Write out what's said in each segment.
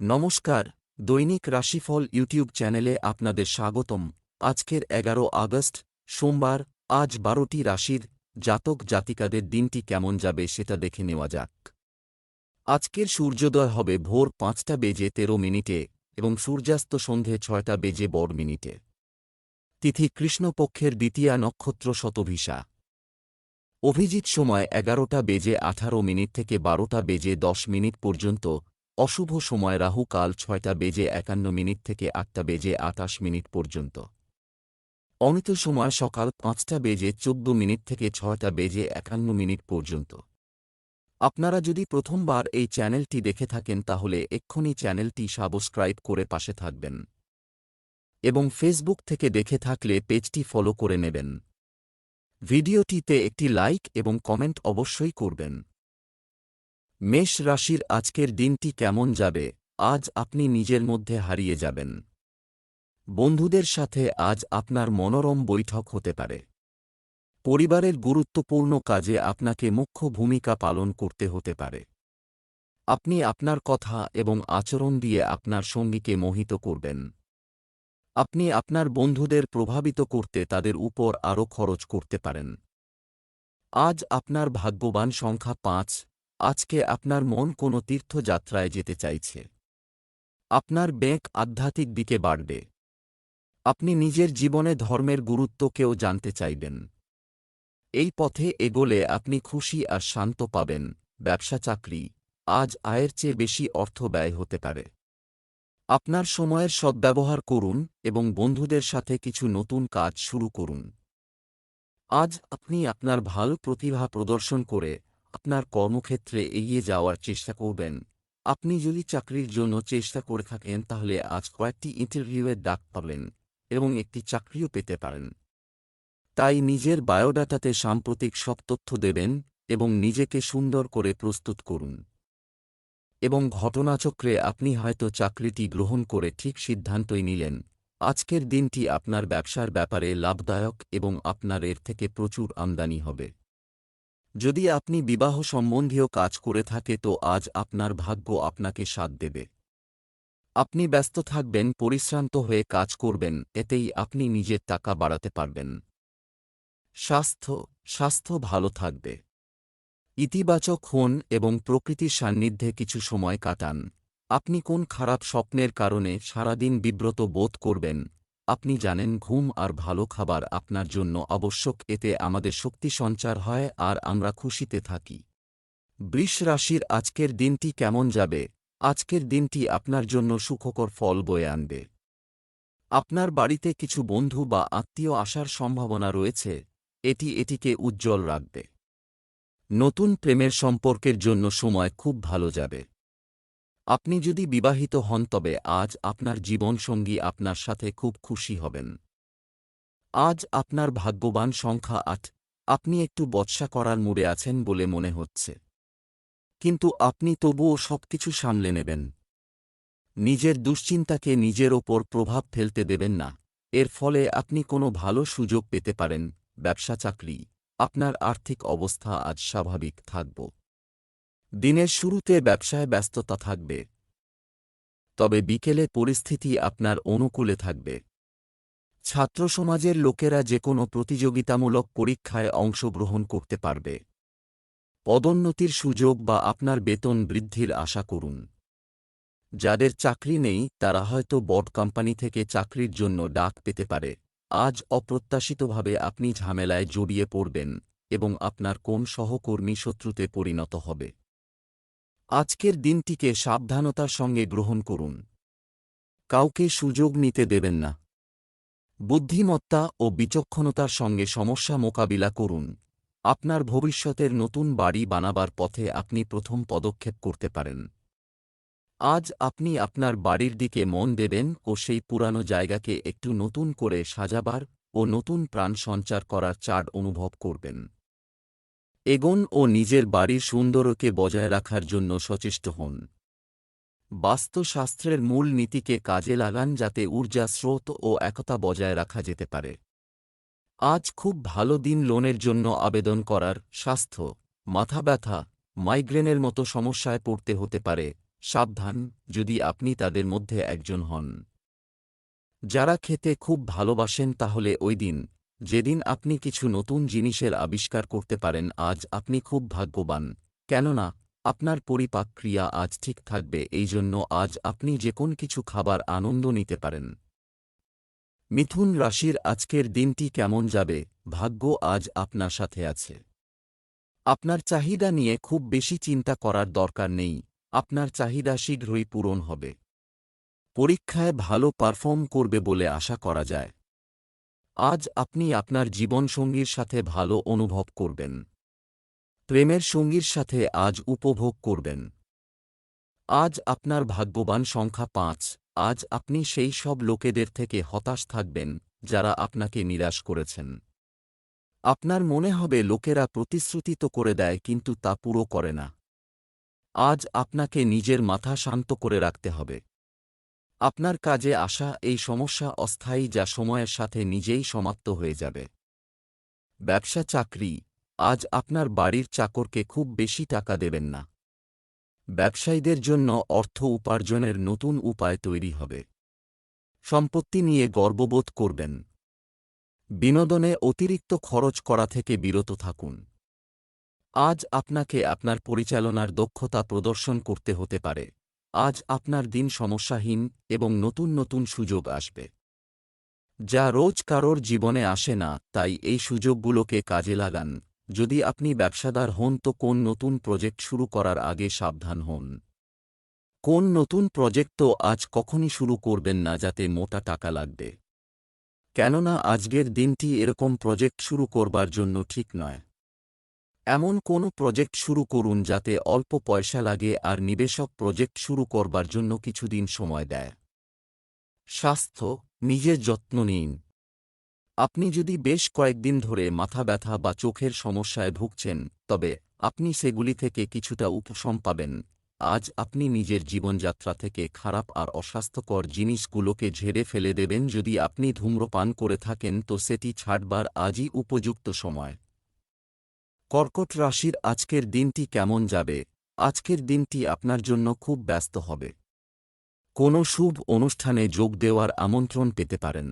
নমস্কার, দৈনিক রাশিফল ইউটিউব চ্যানেলে আপনাদের স্বাগতম। আজকের এগারো আগস্ট, সোমবার, আজ বারোটি রাশির জাতক জাতিকাদের দিনটি কেমন যাবে সেটা দেখে নেওয়া যাক। আজকের সূর্যোদয় হবে ভোর পাঁচটা বেজে তেরো মিনিটে এবং সূর্যাস্ত সন্ধে ছয়টা বেজে বড় মিনিটে। তিথি কৃষ্ণপক্ষের দ্বিতীয়া নক্ষত্র শতভিসা। অভিজিৎ সময় এগারোটা বেজে আঠারো মিনিট থেকে বারোটা বেজে দশ মিনিট পর্যন্ত অশুভ সময় রাহু কাল ছয়টা বেজে একান্ন মিনিট থেকে আটটা বেজে আটাশ মিনিট পর্যন্ত। অমিত সময় সকাল পাঁচটা বেজে চোদ্দ মিনিট থেকে ছয়টা বেজে একান্ন মিনিট পর্যন্ত। আপনারা যদি প্রথমবার এই চ্যানেলটি দেখে থাকেন তাহলে এক্ষুনি চ্যানেলটি সাবস্ক্রাইব করে পাশে থাকবেন। এবং ফেসবুক থেকে দেখে থাকলে পেজটি ফলো করে নেবেন। ভিডিওটিতে একটি লাইক এবং কমেন্ট অবশ্যই করবেন। মেষ রাশির আজকের দিনটি কেমন যাবে? আজ আপনি নিজের মধ্যে হারিয়ে যাবেন। বন্ধুদের সাথে আজ আপনার মনোরম বৈঠক হতে পারে। পরিবারের গুরুত্বপূর্ণ কাজে আপনাকে মুখ্য ভূমিকা পালন করতে হতে পারে। আপনি আপনার কথা এবং আচরণ দিয়ে আপনার সঙ্গীকে মোহিত করবেন। আপনি আপনার বন্ধুদের প্রভাবিত করতে তাদের উপর আরও খরচ করতে পারেন। আজ আপনার ভাগ্যবান সংখ্যা পাঁচ আজকে আপনার মন কোনো তীর্থযাত্রায় যেতে চাইছে। আপনার ব্যাংক আধ্যাত্মিক দিকে বাড়বে। আপনি নিজের জীবনে ধর্মের গুরুত্বকেও জানতে চাইবেন। এই পথে এগোলে আপনি খুশি আর শান্ত পাবেন, ব্যবসা চাকরি, আজ আয়ের চেয়ে বেশি অর্থ ব্যয় হতে পারে। আপনার সময়ের সদ্ব্যবহার করুন এবং বন্ধুদের সাথে কিছু নতুন কাজ শুরু করুন। আজ আপনি আপনার ভালো প্রতিভা প্রদর্শন করে আপনার কর্মক্ষেত্রে এগিয়ে যাওয়ার চেষ্টা করবেন। আপনি যদি চাকরির জন্য চেষ্টা করে থাকেন, তাহলে আজ কয়েকটি ইন্টারভিউয়ের ডাক পাবেন এবং একটি চাকরিও পেতে পারেন। তাই নিজের বায়োডাটাতে সাম্প্রতিক সব তথ্য দেবেন এবং নিজেকে সুন্দর করে প্রস্তুত করুন। এবং ঘটনাচক্রে আপনি হয়তো চাকরিটি গ্রহণ করে ঠিক সিদ্ধান্তই নিলেন। আজকের দিনটি আপনার ব্যবসার ব্যাপারে লাভদায়ক এবং আপনার এর থেকে প্রচুর আমদানি হবে। যদি আপনি বিবাহ সম্বন্ধীয় কাজ করে থাকে তো আজ আপনার ভাগ্য আপনাকে সাথ দেবে। আপনি ব্যস্ত থাকবেন, পরিশ্রান্ত হয়ে কাজ করবেন, এতেই আপনি নিজের টাকা বাড়াতে পারবেন। স্বাস্থ্য স্বাস্থ্য ভালো থাকবে। ইতিবাচক হন এবং প্রকৃতির সান্নিধ্যে কিছু সময় কাটান। আপনি কোন খারাপ স্বপ্নের কারণে সারাদিন বিব্রত বোধ করবেন আপনি জানেন ঘুম আর ভালো খাবার আপনার জন্য আবশ্যক, এতে আমাদের শক্তি সঞ্চার হয় আর আমরা খুশিতে থাকি। বৃষ রাশির আজকের দিনটি কেমন যাবে? আজকের দিনটি আপনার জন্য সুখকর ফল বয়ে আনবে। আপনার বাড়িতে কিছু বন্ধু বা আত্মীয় আসার সম্ভাবনা রয়েছে, এটি এটিকে উজ্জ্বল রাখবে। নতুন প্রেমের সম্পর্কের জন্য সময় খুব ভালো যাবে। আপনি যদি বিবাহিত হন, তবে আজ আপনার জীবনসঙ্গী আপনার সাথে খুব খুশি হবেন। আজ আপনার ভাগ্যবান সংখ্যা আট। আপনি একটু বৎসা করার মুড়ে আছেন বলে মনে হচ্ছে। কিন্তু আপনি তবুও সবকিছু সামলে নেবেন। নিজের দুশ্চিন্তাকে নিজের ওপর প্রভাব ফেলতে দেবেন না। এর ফলে আপনি কোনো ভালো সুযোগ পেতে পারেন। ব্যবসা চাকরি আপনার আর্থিক অবস্থা আজ স্বাভাবিক থাকব। দিনের শুরুতে ব্যবসায় ব্যস্ততা থাকবে। তবে বিকেলে পরিস্থিতি আপনার অনুকূলে থাকবে। ছাত্র সমাজের লোকেরা যে কোনো প্রতিযোগিতামূলক পরীক্ষায় অংশগ্রহণ করতে পারবে। পদোন্নতির সুযোগ বা আপনার বেতন বৃদ্ধির আশা করুন। যাদের চাকরি নেই, তারা হয়তো বড় কোম্পানি থেকে চাকরির জন্য ডাক পেতে পারে। আজ অপ্রত্যাশিতভাবে আপনি ঝামেলায় জড়িয়ে পড়বেন এবং আপনার কোন সহকর্মী শত্রুতে পরিণত হবে। আজকের দিনটিকে সাবধানতার সঙ্গে গ্রহণ করুন। কাউকে সুযোগ নিতে দেবেন না। বুদ্ধিমত্তা ও বিচক্ষণতার সঙ্গে সমস্যা মোকাবিলা করুন। আপনার ভবিষ্যতের নতুন বাড়ি বানাবার পথে আপনি প্রথম পদক্ষেপ করতে পারেন। আজ আপনি আপনার বাড়ির দিকে মন দেবেন ও সেই পুরানো জায়গাকে একটু নতুন করে সাজাবার ও নতুন প্রাণ সঞ্চার করার চাড় অনুভব করবেন। এগোন ও নিজের বাড়ির সুন্দরকে বজায় রাখার জন্য সচেষ্ট হন। বাস্তুশাস্ত্রের মূল নীতিকে কাজে লাগান যাতে ঊর্জা, স্রোত ও একতা বজায় রাখা যেতে পারে। আজ খুব ভালো দিন লোনের জন্য আবেদন করার স্বাস্থ্য, মাথা ব্যথা, মাইগ্রেনের মতো সমস্যায় পড়তে হতে পারে, সাবধান যদি আপনি তাদের মধ্যে একজন হন। যারা খেতে খুব ভালোবাসেন তাহলে ওই দিন যেদিন আপনি কিছু নতুন জিনিসের আবিষ্কার করতে পারেন, আজ আপনি খুব ভাগ্যবান। কেননা, আপনার পরিপাক ক্রিয়া আজ ঠিক থাকবে এই জন্য আজ আপনি যে কোন কিছু খাবার আনন্দ নিতে পারেন। মিথুন রাশির আজকের দিনটি কেমন যাবে? ভাগ্য আজ আপনার সাথে আছে। আপনার চাহিদা নিয়ে খুব বেশি চিন্তা করার দরকার নেই, আপনার চাহিদা শীঘ্রই পূরণ হবে। পরীক্ষায় ভালো পারফর্ম করবে বলে আশা করা যায়। আজ আপনি আপনার জীবনসঙ্গীর সাথে ভালো অনুভব করবেন। প্রেমের সঙ্গীর সাথে আজ উপভোগ করবেন। আজ আপনার ভাগ্যবান সংখ্যা পাঁচ। আজ আপনি সেই সব লোকেদের থেকে হতাশ থাকবেন, যারা আপনাকে নিরাশ করেছেন। আপনার মনে হবে লোকেরা প্রতিশ্রুতি তো করে দেয় কিন্তু তা পুরো করে না। আজ আপনাকে নিজের মাথা শান্ত করে রাখতে হবে। আপনার কাজে আসা এই সমস্যা অস্থায়ী যা সময়ের সাথে নিজেই সমাপ্ত হয়ে যাবে। ব্যবসা চাকরি, আজ আপনার বাড়ির চাকরকে খুব বেশি টাকা দেবেন না। ব্যবসায়ীদের জন্য অর্থ উপার্জনের নতুন উপায় তৈরি হবে। সম্পত্তি নিয়ে গর্ববোধ করবেন। বিনোদনে অতিরিক্ত খরচ করা থেকে বিরত থাকুন। আজ আপনাকে আপনার পরিচালনার দক্ষতা প্রদর্শন করতে হতে পারে। আজ আপনার দিন সমস্যাহীন এবং নতুন নতুন সুযোগ আসবে। যা রোজ কারোর জীবনে আসে না, তাই এই সুযোগগুলোকে কাজে লাগান। যদি আপনি ব্যবসাদার হন, তো কোন নতুন প্রজেক্ট শুরু করার আগে সাবধান হন। কোন নতুন প্রজেক্ট তো আজ কখনই শুরু করবেন না, যাতে মোটা টাকা লাগবে। কেননা, আজকের দিনটি এরকম প্রজেক্ট শুরু করবার জন্য ঠিক নয়। এমন কোনো প্রজেক্ট শুরু করুন যাতে অল্প পয়সা লাগে আর নিবেশক প্রজেক্ট শুরু করবার জন্য কিছুদিন সময় দেয়। স্বাস্থ্য, নিজের যত্ন নিন। আপনি যদি বেশ কয়েকদিন ধরে মাথা ব্যথা বা চোখের সমস্যায় ভুগছেন, তবে আপনি সেগুলি থেকে কিছুটা উপশম পাবেন। আজ আপনি নিজের জীবনযাত্রা থেকে খারাপ আর অস্বাস্থ্যকর জিনিসগুলোকে ঝেড়ে ফেলে দেবেন যদি আপনি ধূম্রপান করে থাকেন, তো সেটি ছাড়বার আজই উপযুক্ত সময়। কর্কট রাশির আজকের দিনটি কেমন যাবে? আজকের দিনটি আপনার জন্য খুব ব্যস্ত হবে। কোনো শুভ অনুষ্ঠানে যোগ দেওয়ার আমন্ত্রণ পেতে পারেন।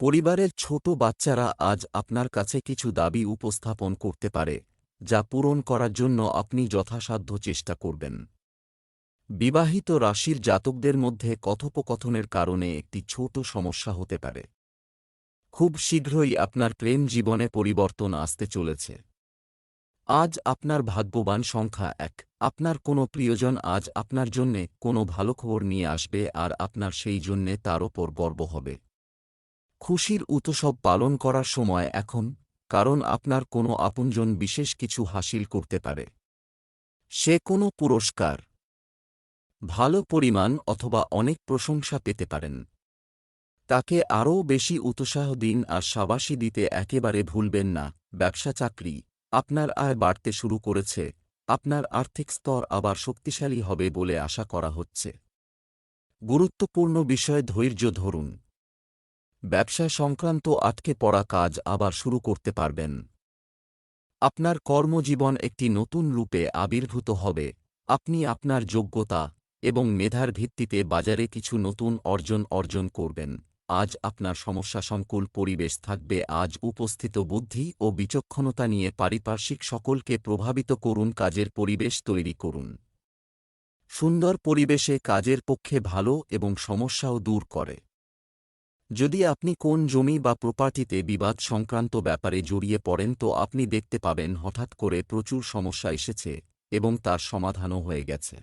পরিবারের ছোট বাচ্চারা আজ আপনার কাছে কিছু দাবি উপস্থাপন করতে পারে, যা পূরণ করার জন্য আপনি যথাসাধ্য চেষ্টা করবেন। বিবাহিত রাশির জাতকদের মধ্যে কথোপকথনের কারণে একটি ছোট সমস্যা হতে পারে। খুব শীঘ্রই আপনার প্রেম জীবনে পরিবর্তন আসতে চলেছে। আজ আপনার ভাগ্যবান সংখ্যা এক। আপনার কোনো প্রিয়জন আজ আপনার জন্যে কোনো ভালো খবর নিয়ে আসবে আর আপনার সেই জন্যে তার ওপর গর্ব হবে। খুশির উৎসব পালন করার সময় এখন, কারণ আপনার কোনো আপনজন বিশেষ কিছু হাসিল করতে পারে। সে কোনো পুরস্কার, ভালো পরিমাণ অথবা অনেক প্রশংসা পেতে পারেন। তাকে আরও বেশি উৎসাহ দিন আর সাবাসী দিতে একেবারে ভুলবেন না, ব্যবসা চাকরি। আপনার আয় বাড়তে শুরু করেছে, আপনার আর্থিক স্তর আবার শক্তিশালী হবে বলে আশা করা হচ্ছে। গুরুত্বপূর্ণ বিষয়ে ধৈর্য ধরুন। ব্যবসা সংক্রান্ত আটকে পড়া কাজ আবার শুরু করতে পারবেন। আপনার কর্মজীবন একটি নতুন রূপে আবির্ভূত হবে, আপনি আপনার যোগ্যতা এবং মেধার ভিত্তিতে বাজারে কিছু নতুন অর্জন অর্জন করবেন। আজ আপনার সমস্যা সংকুল পরিবেশ থাকবে। আজ উপস্থিত বুদ্ধি ও বিচক্ষণতা নিয়ে পারিপার্শ্বিক সকলকে প্রভাবিত করুন, কাজের পরিবেশ তৈরি করুন। সুন্দর পরিবেশে কাজের পক্ষে ভালো এবং সমস্যাও দূর করে। যদি আপনি কোন জমি বা প্রপার্টিতে বিবাদ সংক্রান্ত ব্যাপারে জড়িয়ে পড়েন, তো আপনি দেখতে পাবেন হঠাৎ করে প্রচুর সমস্যা এসেছে এবং তার সমাধানও হয়ে গেছে।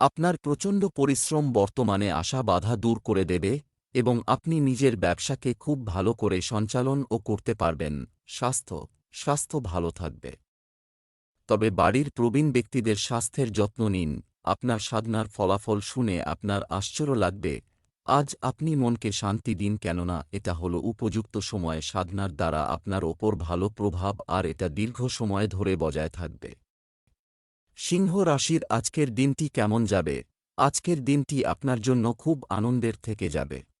আপনার প্রচণ্ড পরিশ্রম বর্তমানে আশা বাধা দূর করে দেবে এবং আপনি নিজের ব্যবসাকে খুব ভালো করে সঞ্চালন ও করতে পারবেন। স্বাস্থ্য স্বাস্থ্য ভালো থাকবে। তবে বাড়ির প্রবীণ ব্যক্তিদের স্বাস্থ্যের যত্ন নিন। আপনার সাধনার ফলাফল শুনে আপনার আশ্চর্য লাগবে। আজ আপনি মনকে শান্তি দিন কেননা এটা হল উপযুক্ত সময়ে সাধনার দ্বারা আপনার ওপর ভালো প্রভাব আর এটা দীর্ঘ সময় ধরে বজায় থাকবে। সিংহ রাশির আজকের দিনটি কেমন যাবে? আজকের দিনটি আপনার জন্য খুব আনন্দের থেকে যাবে।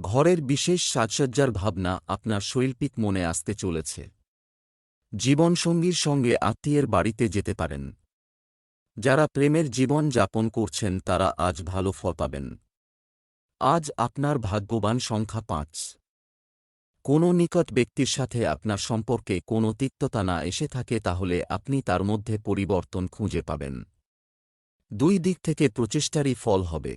ঘরের বিশেষ সাজসজ্জার ভাবনা আপনার শৈল্পিক মনে আসতে চলেছে। জীবনসঙ্গীর সঙ্গে আত্মীয়ের বাড়িতে যেতে পারেন। যারা প্রেমের জীবন যাপন করছেন, তারা আজ ভালো ফল পাবেন। আজ আপনার ভাগ্যবান সংখ্যা পাঁচ। কোনো নিকট ব্যক্তির সাথে আপনার সম্পর্কে কোনো তিক্ততা না এসে থাকে, তাহলে আপনি তার মধ্যে পরিবর্তন খুঁজে পাবেন। দুই দিক থেকে প্রচেষ্টারই ফল হবে।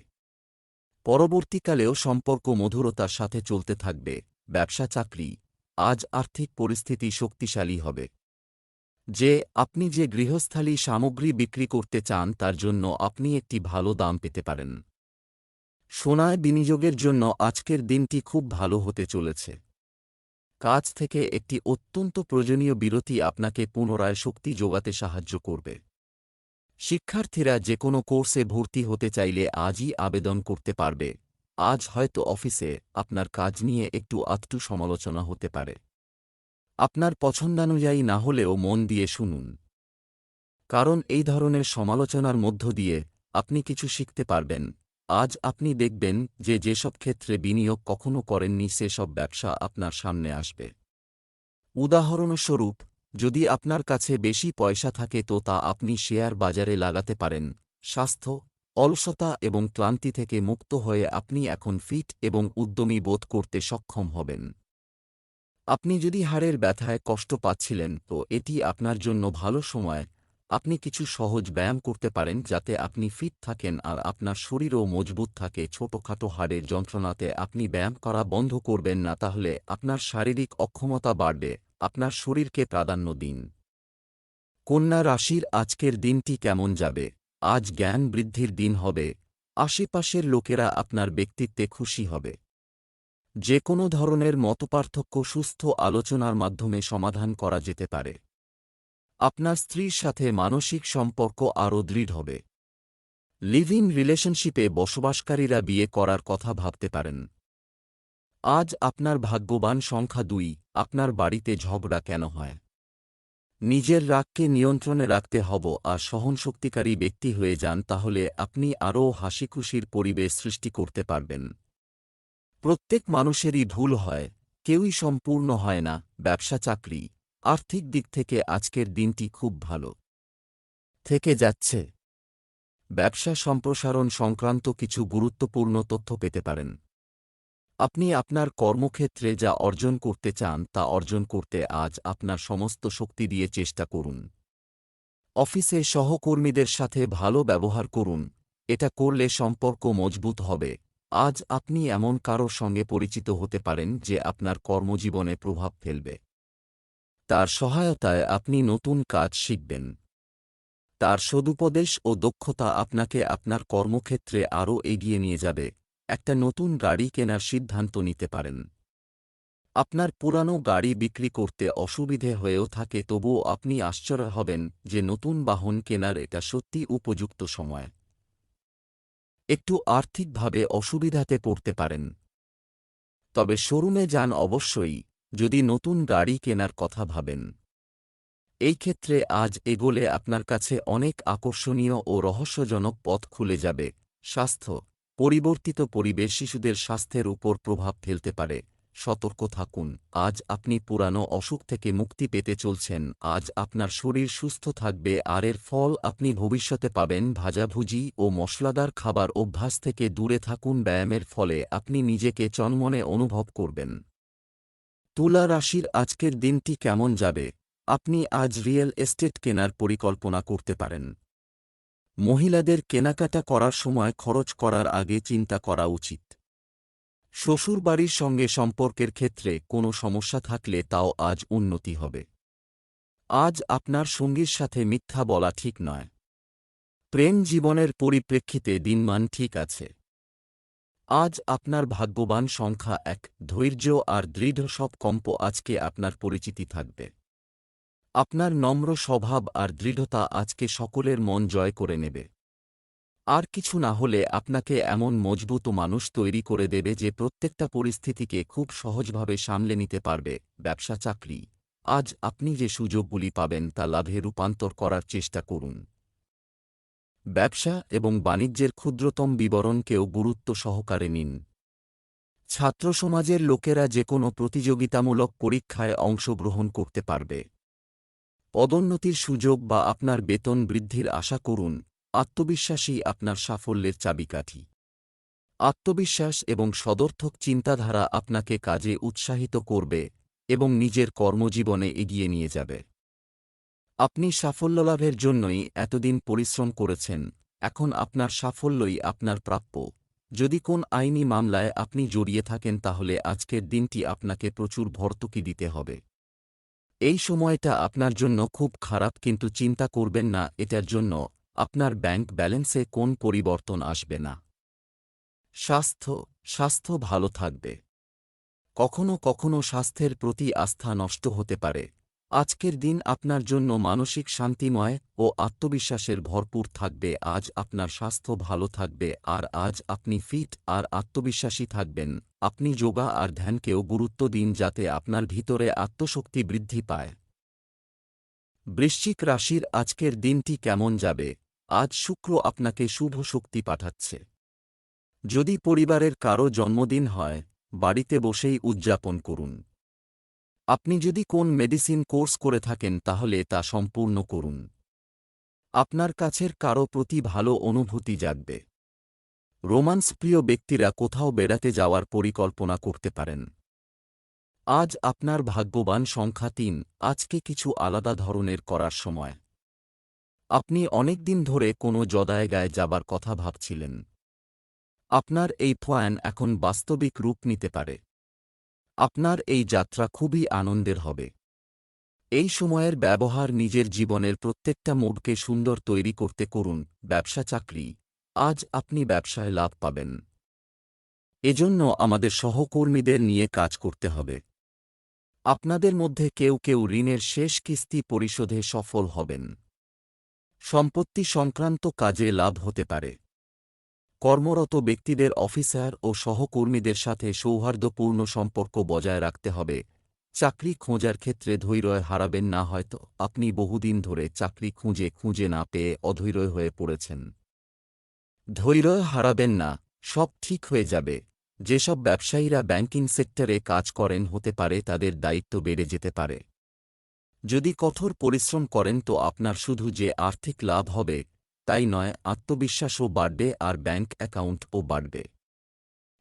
পরবর্তীকালেও সম্পর্ক মধুরতার সাথে চলতে থাকবে, ব্যবসা চাকরি, আজ আর্থিক পরিস্থিতি শক্তিশালী হবে। যে, আপনি যে গৃহস্থালী সামগ্রী বিক্রি করতে চান তার জন্য আপনি একটি ভালো দাম পেতে পারেন। সোনায় বিনিয়োগের জন্য আজকের দিনটি খুব ভালো হতে চলেছে। কাজ থেকে একটি অত্যন্ত প্রয়োজনীয় বিরতি আপনাকে পুনরায় শক্তি যোগাতে সাহায্য করবে। শিক্ষার্থীরা যে কোনো কোর্সে ভর্তি হতে চাইলে আজই আবেদন করতে পারবে। আজ হয়তো অফিসে আপনার কাজ নিয়ে একটু আত্মু সমালোচনা হতে পারে। আপনার পছন্দানুযায়ী না হলেও মন দিয়ে শুনুন। কারণ এই ধরনের সমালোচনার মধ্য দিয়ে আপনি কিছু শিখতে পারবেন। আজ আপনি দেখবেন যে যেসব ক্ষেত্রে বিনিয়োগ কখনো করেননি, সেসব ব্যবসা আপনার সামনে আসবে। উদাহরণস্বরূপ যদি আপনার কাছে বেশি পয়সা থাকে তো তা আপনি শেয়ার বাজারে লাগাতে পারেন। স্বাস্থ্য, অলসতা এবং ক্লান্তি থেকে মুক্ত হয়ে আপনি এখন ফিট এবং উদ্যমী বোধ করতে সক্ষম হবেন। আপনি যদি হাড়ের ব্যথায় কষ্ট পাচ্ছিলেন তো এটি আপনার জন্য ভালো সময়। আপনি কিছু সহজ ব্যায়াম করতে পারেন যাতে আপনি ফিট থাকেন আর আপনার শরীরও মজবুত থাকে। ছোটখাটো হাড়ের যন্ত্রণাতে আপনি ব্যায়াম করা বন্ধ করবেন না তাহলে আপনার শারীরিক অক্ষমতা বাড়বে। আপনার শরীরকে প্রাধান্য দিন। কন্যা রাশির আজকের দিনটি কেমন যাবে? আজ জ্ঞান বৃদ্ধির দিন হবে। আশেপাশের লোকেরা আপনার ব্যক্তিত্বে খুশি হবে। যে কোনো ধরনের মতপার্থক্য সুস্থ আলোচনার মাধ্যমে সমাধান করা যেতে পারে। আপনার স্ত্রীর সাথে মানসিক সম্পর্ক আরও দৃঢ় হবে। লিভ ইন রিলেশনশিপে বসবাসকারীরা বিয়ে করার কথা ভাবতে পারেন। আজ আপনার ভাগ্যবান সংখ্যা দুই, আপনার বাড়িতে ঝগড়া কেন হয়? নিজের রাগকে নিয়ন্ত্রণে রাখতে হব আর সহনশক্তিকারী ব্যক্তি হয়ে যান তাহলে আপনি আরও হাসিখুশির পরিবেশ সৃষ্টি করতে পারবেন। প্রত্যেক মানুষেরই ভুল হয়, কেউই সম্পূর্ণ হয় না, ব্যবসা চাকরি, আর্থিক দিক থেকে আজকের দিনটি খুব ভালো। থেকে যাচ্ছে। ব্যবসা সম্প্রসারণ সংক্রান্ত কিছু গুরুত্বপূর্ণ তথ্য পেতে পারেন। আপনি আপনার কর্মক্ষেত্রে যা অর্জন করতে চান তা অর্জন করতে আজ আপনার সমস্ত শক্তি দিয়ে চেষ্টা করুন। অফিসে সহকর্মীদের সাথে ভালো ব্যবহার করুন। এটা করলে সম্পর্ক মজবুত হবে। আজ আপনি এমন কারোর সঙ্গে পরিচিত হতে পারেন যে আপনার কর্মজীবনে প্রভাব ফেলবে। তার সহায়তায় আপনি নতুন কাজ শিখবেন। তার সদুপদেশ ও দক্ষতা আপনাকে আপনার কর্মক্ষেত্রে আরও এগিয়ে নিয়ে যাবে। একটা নতুন গাড়ি কেনার সিদ্ধান্ত নিতে পারেন। আপনার পুরানো গাড়ি বিক্রি করতে অসুবিধে হয়েও থাকে, তবুও আপনি আশ্চর্য হবেন যে নতুন বাহন কেনার এটা সত্যি উপযুক্ত সময়। একটু আর্থিকভাবে অসুবিধাতে পড়তে পারেন। তবে শোরুমে যান অবশ্যই, যদি নতুন গাড়ি কেনার কথা ভাবেন। এই ক্ষেত্রে আজ এগোলে আপনার কাছে অনেক আকর্ষণীয় ও রহস্যজনক পথ খুলে যাবে। স্বাস্থ্য পরিবর্তিত পরিবেশ শিশুদের স্বাস্থ্যের উপর প্রভাব ফেলতে পারে। সতর্ক থাকুন, আজ আপনি পুরানো অসুখ থেকে মুক্তি পেতে চলছেন, আজ আপনার শরীর সুস্থ থাকবে, আর এর ফল আপনি ভবিষ্যতে পাবেন, ভাজাভুজি ও মশলাদার খাবার অভ্যাস থেকে দূরে থাকুন, ব্যায়ামের ফলে আপনি নিজেকে চনমনে অনুভব করবেন। তুলা রাশির আজকের দিনটি কেমন যাবে? আপনি আজ রিয়েল এস্টেট কেনার পরিকল্পনা করতে পারেন। মহিলাদের কেনাকাটা করার সময় খরচ করার আগে চিন্তা করা উচিত। শ্বশুরবাড়ির সঙ্গে সম্পর্কের ক্ষেত্রে কোনো সমস্যা থাকলে তাও আজ উন্নতি হবে। আজ আপনার সঙ্গীর সাথে মিথ্যা বলা ঠিক নয়। প্রেম জীবনের পরিপ্রেক্ষিতে দিনমান ঠিক আছে। আজ আপনার ভাগ্যবান সংখ্যা এক, ধৈর্য আর দৃঢ় সব কম্প আজকে আপনার পরিচিতি থাকবে। আপনার নম্র স্বভাব আর দৃঢ়তা আজকে সকলের মন জয় করে নেবে। আর কিছু না হলে আপনাকে এমন মজবুত মানুষ তৈরি করে দেবে যে প্রত্যেকটা পরিস্থিতিকে খুব সহজভাবে সামলে নিতে পারবে, ব্যবসা, চাকরি। আজ আপনি যে সুযোগগুলি পাবেন তা লাভে রূপান্তর করার চেষ্টা করুন। ব্যবসা এবং বাণিজ্যের ক্ষুদ্রতম বিবরণকেও গুরুত্ব সহকারে নিন। ছাত্র সমাজের লোকেরা যে কোনো প্রতিযোগিতামূলক পরীক্ষায় অংশগ্রহণ করতে পারবে। পদোন্নতির সুযোগ বা আপনার বেতন বৃদ্ধির আশা করুন, আত্মবিশ্বাসই আপনার সাফল্যের চাবিকাঠি। আত্মবিশ্বাস এবং সদর্থক চিন্তাধারা আপনাকে কাজে উৎসাহিত করবে এবং নিজের কর্মজীবনে এগিয়ে নিয়ে যাবে। আপনি সাফল্য লাভের জন্যই এতদিন পরিশ্রম করেছেন, এখন আপনার সাফল্যই আপনার প্রাপ্য। যদি কোন আইনি মামলায় আপনি জড়িয়ে থাকেন তাহলে আজকের দিনটি আপনাকে প্রচুর ভর্তুকি দিতে হবে। এই সময়টা আপনার জন্য খুব খারাপ কিন্তু চিন্তা করবেন না, এটার জন্য আপনার ব্যাংক ব্যালেন্সে কোন পরিবর্তন আসবে না। স্বাস্থ্য স্বাস্থ্য ভালো থাকবে। কখনো কখনো স্বাস্থ্যের প্রতি আস্থা নষ্ট হতে পারে। আজকের দিন আপনার জন্য মানসিক শান্তিময় ও আত্মবিশ্বাসের ভরপুর থাকবে, আজ আপনার স্বাস্থ্য ভালো থাকবে, আর আজ আপনি ফিট আর আত্মবিশ্বাসী থাকবেন। আপনি যোগা আর ধ্যানকেও গুরুত্ব দিন যাতে আপনার ভিতরে আত্মশক্তি বৃদ্ধি পায়। বৃশ্চিক রাশির আজকের দিনটি কেমন যাবে? আজ শুক্র আপনাকে শুভ শক্তি পাঠাচ্ছে। যদি পরিবারের কারও জন্মদিন হয়, বাড়িতে বসেই উদযাপন করুন। আপনি যদি কোন মেডিসিন কোর্স করে থাকেন তাহলে তা সম্পূর্ণ করুন। আপনার কাছের কারও প্রতি ভালো অনুভূতি জাগবে। রোমান্স প্রিয় ব্যক্তিরা কোথাও বেড়াতে যাওয়ার পরিকল্পনা করতে পারেন। আজ আপনার ভাগ্যবান সংখ্যা তিন, আজকে কিছু আলাদা ধরনের করার সময়। আপনি অনেক দিন ধরে কোনো জদায়গায় যাবার কথা ভাবছিলেন। আপনার এই প্ল্যান এখন বাস্তবিক রূপ নিতে পারে। আপনার এই যাত্রা খুবই আনন্দের হবে। এই সময়ের ব্যবহার নিজের জীবনের প্রত্যেকটা মোড়কে সুন্দর তৈরি করতে করুন, ব্যবসা চাকরি। আজ আপনি ব্যবসায় লাভ পাবেন। এজন্য আমাদের সহকর্মীদের নিয়ে কাজ করতে হবে। আপনাদের মধ্যে কেউ কেউ ঋণের শেষ কিস্তি পরিশোধে সফল হবেন। সম্পত্তি সংক্রান্ত কাজে লাভ হতে পারে। কর্মরত ব্যক্তিদের অফিসার ও সহকর্মীদের সাথে সৌহার্দ্যপূর্ণ সম্পর্ক বজায় রাখতে হবে। চাকরি খোঁজার ক্ষেত্রে ধৈর্য হারাবেন না, হয়তো আপনি বহুদিন ধরে চাকরি খুঁজে খুঁজে না পেয়ে অধৈর্য হয়ে পড়েছেন। ধৈর্য হারাবেন না, সব ঠিক হয়ে যাবে। যেসব ব্যবসায়ীরা ব্যাংকিং সেক্টরে কাজ করেন, হতে পারে তাদের দায়িত্ব বেড়ে যেতে পারে। যদি কঠোর পরিশ্রম করেন, তো আপনার শুধু যে আর্থিক লাভ হবে তাই নয় আত্মবিশ্বাসও বাড়বে আর ব্যাঙ্ক অ্যাকাউন্টও বাড়বে।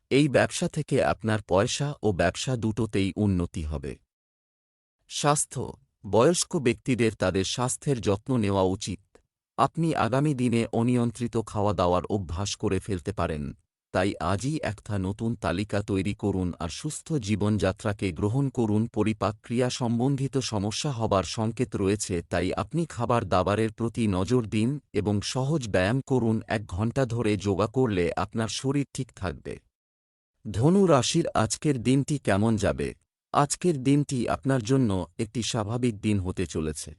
এই ব্যবসা থেকে আপনার পয়সা ও ব্যবসা দুটোতেই উন্নতি হবে। স্বাস্থ্য। বয়স্ক ব্যক্তিদের তাদের স্বাস্থ্যের যত্ন নেওয়া উচিত। আপনি আগামী দিনে অনিয়ন্ত্রিত খাওয়া দাওয়ার অভ্যাস করে ফেলতে পারেন। তাই আজই একটা নতুন তালিকা তৈরি করুন আর সুস্থ জীবনযাত্রাকে গ্রহণ করুন। পরিপাক ক্রিয়া সম্বন্ধিত সমস্যা হবার সংকেত রয়েছে, তাই আপনি খাবার দাবারের প্রতি নজর দিন এবং সহজ ব্যায়াম করুন। এক ঘণ্টা ধরে যোগা করলে আপনার শরীর ঠিক থাকবে। ধনু রাশির আজকের দিনটি কেমন যাবে? আজকের দিনটি আপনার জন্য একটি স্বাভাবিক দিন হতে চলেছে।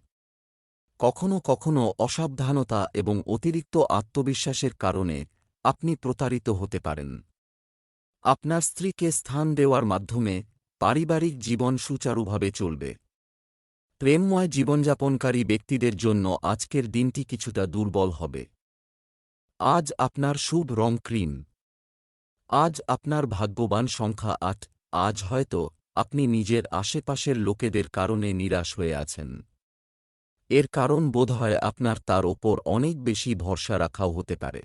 কখনো কখনো অসাবধানতা এবং অতিরিক্ত আত্মবিশ্বাসের কারণে আপনি প্রতারিত হতে পারেন। আপনার স্ত্রীকে স্থান দেওয়ার মাধ্যমে পারিবারিক জীবন সুচারুভাবে চলবে। প্রেমময় জীবনযাপনকারী ব্যক্তিদের জন্য আজকের দিনটি কিছুটা দুর্বল হবে। আজ আপনার শুভ রং ক্রিম। আজ আপনার ভাগ্যবান সংখ্যা আট। আজ হয়তো আপনি নিজের আশেপাশের লোকেদের কারণে নিরাশ হয়ে আছেন। এর কারণ বোধহয় আপনার তার ওপর অনেক বেশি ভরসা রাখাও হতে পারে।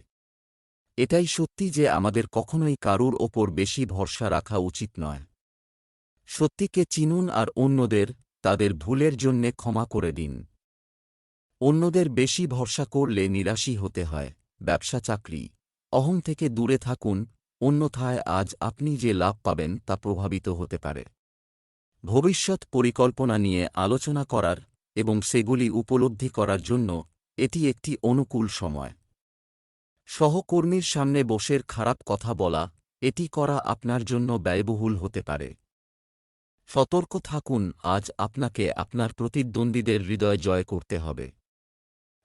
এটাই সত্যি যে আমাদের কখনোই কারুর ওপর বেশি ভরসা রাখা উচিত নয়। সত্যিকে চিনুন আর অন্যদের, তাদের ভুলের জন্যে ক্ষমা করে দিন। অন্যদের বেশি ভরসা করলে নিরাশই হতে হয়, ব্যবসা চাকরি। অহং থেকে দূরে থাকুন, অন্যথায় আজ আপনি যে লাভ পাবেন তা প্রভাবিত হতে পারে। ভবিষ্যৎ পরিকল্পনা নিয়ে আলোচনা করার এবং সেগুলি উপলব্ধি করার জন্য এটি একটি অনুকূল সময়। সহকর্মীর সামনে বসের খারাপ কথা বলা, এটি করা আপনার জন্য ব্যয়বহুল হতে পারে। সতর্ক থাকুন, আজ আপনাকে আপনার প্রতিদ্বন্দ্বীদের হৃদয় জয় করতে হবে।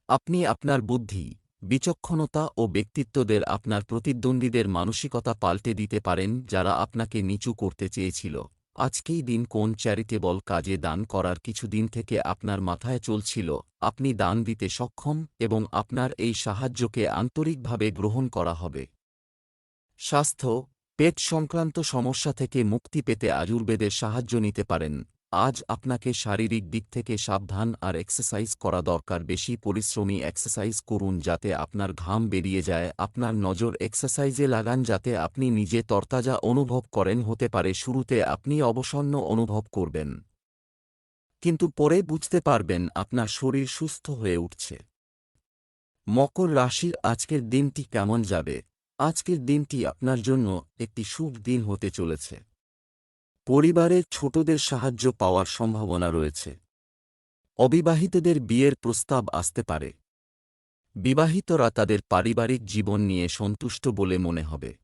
আপনি আপনার বুদ্ধি, বিচক্ষণতা ও ব্যক্তিত্বদের আপনার প্রতিদ্বন্দ্বীদের মানসিকতা পাল্টে দিতে পারেন যারা আপনাকে নিচু করতে চেয়েছিল। আজকেই দিন কোন চ্যারিটেবল কাজে দান করার কিছুদিন থেকে আপনার মাথায় চলছিল, আপনি দান দিতে সক্ষম এবং আপনার এই সাহায্যকে আন্তরিকভাবে গ্রহণ করা হবে। স্বাস্থ্য, পেট সংক্রান্ত সমস্যা থেকে মুক্তি পেতে আয়ুর্বেদের সাহায্য নিতে পারেন। আজ আপনাকে শারীরিক দিক থেকে সাবধান আর এক্সারসাইজ করা দরকার। বেশি পরিশ্রমী এক্সারসাইজ করুন যাতে আপনার ঘাম বেরিয়ে যায়, আপনার নজর এক্সারসাইজে লাগান যাতে আপনি নিজে তরতাজা অনুভব করেন হতে পারে, শুরুতে আপনি অবসন্ন অনুভব করবেন। কিন্তু পরে বুঝতে পারবেন আপনার শরীর সুস্থ হয়ে উঠছে। মকর রাশির আজকের দিনটি কেমন যাবে? আজকের দিনটি আপনার জন্য একটি শুভ দিন হতে চলেছে। পরিবারের ছোটদের সাহায্য পাওয়ার সম্ভাবনা রয়েছে। অবিবাহিতদের বিয়ের প্রস্তাব আসতে পারে। বিবাহিতরা তাদের পারিবারিক জীবন নিয়ে সন্তুষ্ট বলে মনে হবে।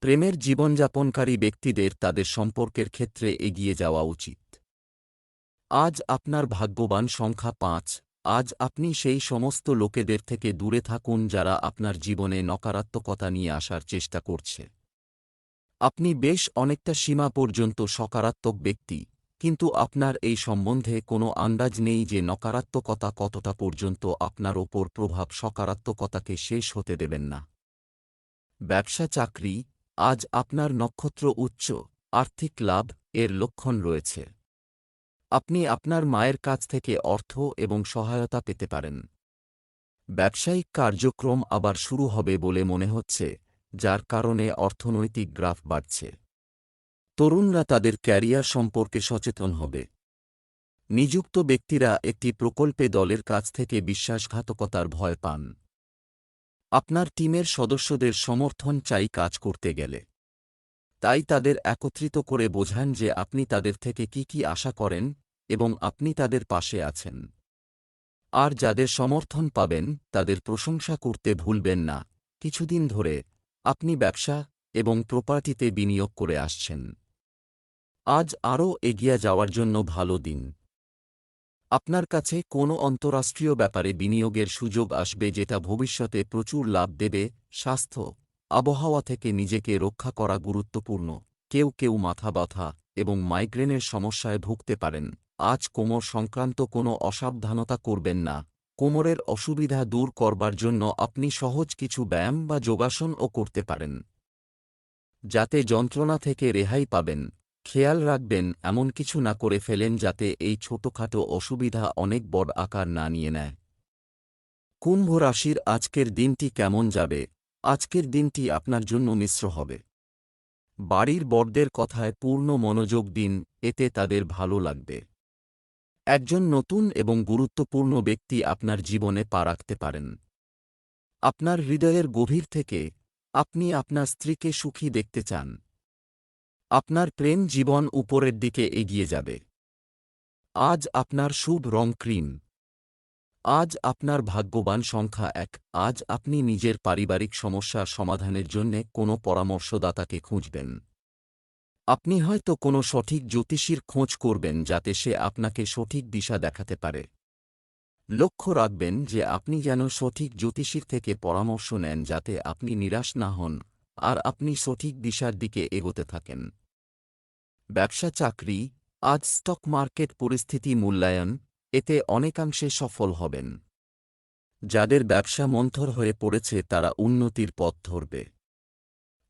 প্রেমের জীবনযাপনকারী ব্যক্তিদের তাদের সম্পর্কের ক্ষেত্রে এগিয়ে যাওয়া উচিত। আজ আপনার ভাগ্যবান সংখ্যা পাঁচ। আজ আপনি সেই সমস্ত লোকেদের থেকে দূরে থাকুন যারা আপনার জীবনে নকারাত্মকতা নিয়ে আসার চেষ্টা করছে। আপনি বেশ অনেকটা সীমা পর্যন্ত সকারাত্মক ব্যক্তি, কিন্তু আপনার এই সম্বন্ধে কোনো আন্দাজ নেই যে নকারাত্মকতা কতটা পর্যন্ত আপনার ওপর প্রভাব সকারাত্মকতাকে শেষ হতে দেবেন না। ব্যবসা চাকরি, আজ আপনার নক্ষত্র উচ্চ, আর্থিক লাভ, এর লক্ষণ রয়েছে। আপনি আপনার মায়ের কাছ থেকে অর্থ এবং সহায়তা পেতে পারেন। ব্যবসায়িক কার্যক্রম আবার শুরু হবে বলে মনে হচ্ছে যার কারণে অর্থনৈতিক গ্রাফ বাড়ছে। তরুণরা তাদের ক্যারিয়ার সম্পর্কে সচেতন হবে। নিযুক্ত ব্যক্তিরা একটি প্রকল্পে দলের কাছ থেকে বিশ্বাসঘাতকতার ভয় পান। আপনার টিমের সদস্যদের সমর্থন চাই কাজ করতে গেলে। তাই তাদের একত্রিত করে বোঝান যে আপনি তাদের থেকে কি কি আশা করেন এবং আপনি তাদের পাশে আছেন। আর যাদের সমর্থন পাবেন, তাদের প্রশংসা করতে ভুলবেন না। কিছুদিন ধরে আপনি ব্যবসা এবং প্রপার্টিতে বিনিয়োগ করে আসছেন। আজ আরও এগিয়ে যাওয়ার জন্য ভালো দিন। আপনার কাছে কোনো অন্তরাষ্ট্রীয় ব্যাপারে বিনিয়োগের সুযোগ আসবে যেটা ভবিষ্যতে প্রচুর লাভ দেবে, স্বাস্থ্য, আবহাওয়া থেকে নিজেকে রক্ষা করা গুরুত্বপূর্ণ। কেউ কেউ মাথা ব্যথা এবং মাইগ্রেনের সমস্যায় ভুগতে পারেন। আজ কোমর সংক্রান্ত কোনো অসাবধানতা করবেন না। কোমরের অসুবিধা দূর করবার জন্য আপনি সহজ কিছু ব্যায়াম বা যোগাসনও করতে পারেন। যাতে যন্ত্রণা থেকে রেহাই পাবেন। খেয়াল রাখবেন, এমন কিছু না করে ফেলেন যাতে এই ছোটখাটো অসুবিধা অনেক বড় আকার না নিয়ে নেয়। কুম্ভ রাশির আজকের দিনটি কেমন যাবে? আজকের দিনটি আপনার জন্য মিশ্র হবে। বাড়ির বড়দের কথায় পূর্ণ মনোযোগ দিন, এতে তাদের ভালো লাগবে। একজন নতুন এবং গুরুত্বপূর্ণ ব্যক্তি আপনার জীবনে পা রাখতে পারেন। আপনার হৃদয়ের গভীর থেকে আপনি আপনার স্ত্রীকে সুখী দেখতে চান। আপনার প্রেম জীবন উপরের দিকে এগিয়ে যাবে। আজ আপনার শুভ রং ক্রিম। আজ আপনার ভাগ্যবান সংখ্যা এক। আজ আপনি নিজের পারিবারিক সমস্যার সমাধানের জন্যে কোনো পরামর্শদাতাকে খুঁজবেন। আপনি হয়তো কোনো সঠিক জ্যোতিষীর খোঁজ করবেন যাতে সে আপনাকে সঠিক দিশা দেখাতে পারে। লক্ষ্য রাখবেন যে আপনি যেন সঠিক জ্যোতিষীর থেকে পরামর্শ নেন যাতে আপনি নিরাশ না হন আর আপনি সঠিক দিশার দিকে এগোতে থাকেন। ব্যবসা চাকরি, আজ স্টক মার্কেট পরিস্থিতি মূল্যায়ন, এতে অনেকাংশে সফল হবেন। যাদের ব্যবসা মন্থর হয়ে পড়েছে তারা উন্নতির পথ ধরবে।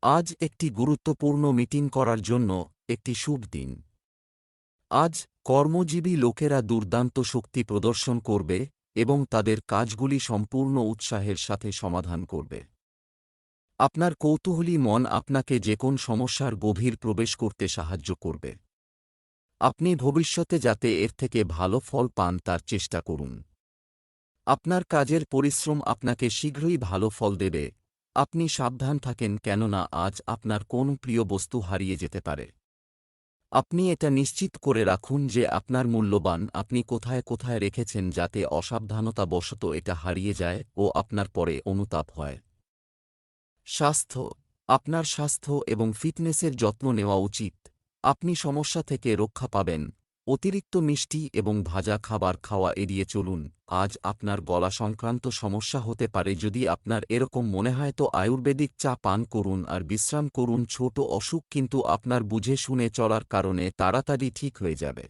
আজ একটি গুরুত্বপূর্ণ মিটিং করার জন্য একটি শুভ দিন। আজ কর্মজীবী লোকেরা দুর্দান্ত শক্তি প্রদর্শন করবে এবং তাদের কাজগুলি সম্পূর্ণ উৎসাহের সাথে সমাধান করবে। আপনার কৌতূহলী মন আপনাকে যে কোন সমস্যার গভীর প্রবেশ করতে সাহায্য করবে। আপনি ভবিষ্যতে যাতে এর থেকে ভালো ফল পান তার চেষ্টা করুন। আপনার কাজের পরিশ্রম আপনাকে শীঘ্রই ভালো ফল দেবে আপনি সাবধান থাকেন কেননা আজ আপনার কোন প্রিয় বস্তু হারিয়ে যেতে পারে। আপনি এটা নিশ্চিত করে রাখুন যে আপনার মূল্যবান আপনি কোথায় কোথায় রেখেছেন যাতে অসাবধানতাবশত এটা হারিয়ে যায় ও আপনার পরে অনুতাপ হয়। স্বাস্থ্য, আপনার স্বাস্থ্য এবং ফিটনেসের যত্ন নেওয়া উচিত। আপনি সমস্যা থেকে রক্ষা পাবেন। অতিরিক্ত মিষ্টি এবং ভাজা খাবার খাওয়া এড়িয়ে চলুন, আজ আপনার গলা সংক্রান্ত সমস্যা হতে পারে যদি আপনার এরকম মনে হয় তো আয়ুর্বেদিক চা পান করুন আর বিশ্রাম করুন ছোট অসুখ কিন্তু আপনার বুঝে শুনে চলার কারণে তাড়াতাড়ি ঠিক হয়ে যাবে।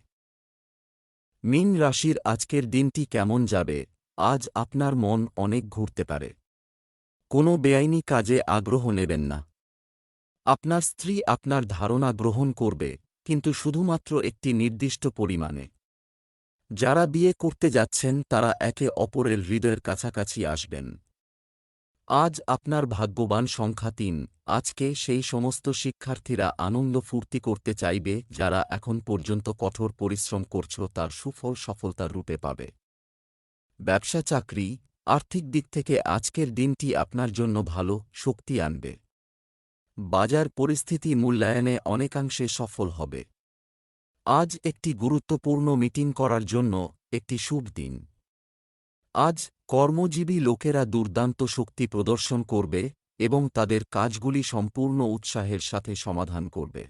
মিন রাশির আজকের দিনটি কেমন যাবে? আজ আপনার মন অনেক ঘুরতে পারে। কোনো বেআইনি কাজে আগ্রহ নেবেন না। আপনার স্ত্রী আপনার ধারণা গ্রহণ করবে। কিন্তু শুধুমাত্র একটি নির্দিষ্ট পরিমাণে। যারা বিয়ে করতে যাচ্ছেন, তারা একে অপরের হৃদয়ের কাছাকাছি আসবেন। আজ আপনার ভাগ্যবান সংখ্যা তিন। আজকে সেই সমস্ত শিক্ষার্থীরা আনন্দ ফুর্তি করতে চাইবে, যারা এখন পর্যন্ত কঠোর পরিশ্রম করছ, তার সুফল সফলতার রূপে পাবে। ব্যবসা চাকরি, আর্থিক দিক থেকে আজকের দিনটি আপনার জন্য ভালো, শক্তি আনবে। বাজার পরিস্থিতি মূল্যায়নে অনেকাংশে সফল হবে। আজ একটি গুরুত্বপূর্ণ মিটিং করার জন্য একটি শুভ দিন। আজ কর্মজীবী লোকেরা দুর্দান্ত শক্তি প্রদর্শন করবে এবং তাদের কাজগুলি সম্পূর্ণ উৎসাহের সাথে সমাধান করবে।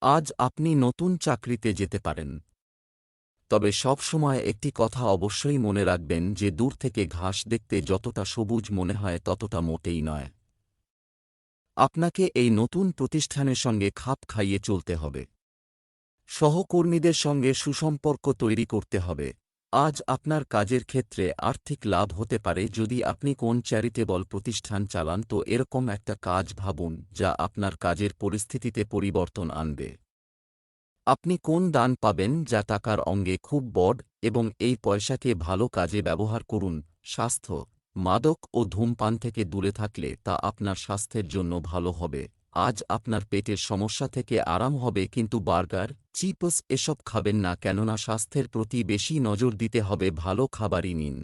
আজ আপনি নতুন চাকরিতে যেতে পারেন। তবে সব সময় একটি কথা অবশ্যই মনে রাখবেন যে দূর থেকে ঘাস দেখতে যতটা সবুজ মনে হয় ততটা মোটেই নয়। আপনাকে এই নতুন প্রতিষ্ঠানের সঙ্গে খাপ খাইয়ে চলতে হবে। সহকর্মীদের সঙ্গে সুসম্পর্ক তৈরি করতে হবে। আজ আপনার কাজের ক্ষেত্রে আর্থিক লাভ হতে পারে যদি আপনি কোন চ্যারিটেবল প্রতিষ্ঠান চালান, তো এরকম একটা কাজ ভাবুন যা আপনার কাজের পরিস্থিতিতে পরিবর্তন আনবে। আপনি কোন দান পাবেন যা টাকার অঙ্গে খুব বড় এবং এই পয়সাকে ভালো কাজে ব্যবহার করুন? স্বাস্থ্য মাদক ও ধূমপান থেকে দূরে থাকলে তা আপনার স্বাস্থ্যের জন্য ভালো হবে। আজ আপনার পেটের সমস্যা থেকে আরাম হবে কিন্তু বার্গার, চিপস এসব খাবেন না কেননা স্বাস্থ্যের প্রতি বেশি নজর দিতে হবে ভালো খাবারই নিন।